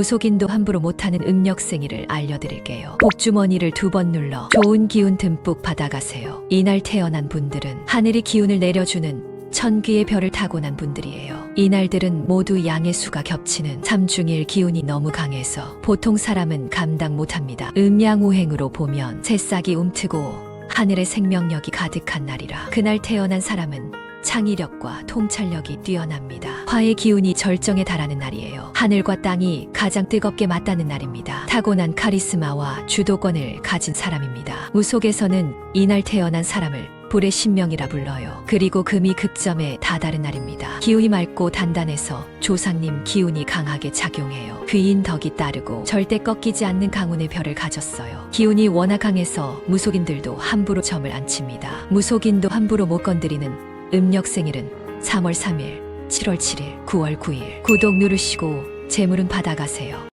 무속인도 함부로 못하는 음력생이를 알려드릴게요. 복주머니를 두 번 눌러 좋은 기운 듬뿍 받아가세요. 이날 태어난 분들은 하늘이 기운을 내려주는 천귀의 별을 타고난 분들이에요. 이날들은 모두 양의 수가 겹치는 삼중일 기운이 너무 강해서 보통 사람은 감당 못합니다. 음양우행으로 보면 새싹이 움트고 하늘의 생명력이 가득한 날이라 그날 태어난 사람은 창의력과 통찰력이 뛰어납니다. 화의 기운이 절정에 달하는 날이에요. 하늘과 땅이 가장 뜨겁게 맞닿는 날입니다. 타고난 카리스마와 주도권을 가진 사람입니다. 무속에서는 이날 태어난 사람을 불의 신명이라 불러요. 그리고 금이 극점에 다다른 날입니다. 기운이 맑고 단단해서 조상님 기운이 강하게 작용해요. 귀인 덕이 따르고 절대 꺾이지 않는 강운의 별을 가졌어요. 기운이 워낙 강해서 무속인들도 함부로 점을 안 칩니다. 무속인도 함부로 못 건드리는 음력 생일은 3월 3일, 7월 7일, 9월 9일. 구독 누르시고 재물은 받아가세요.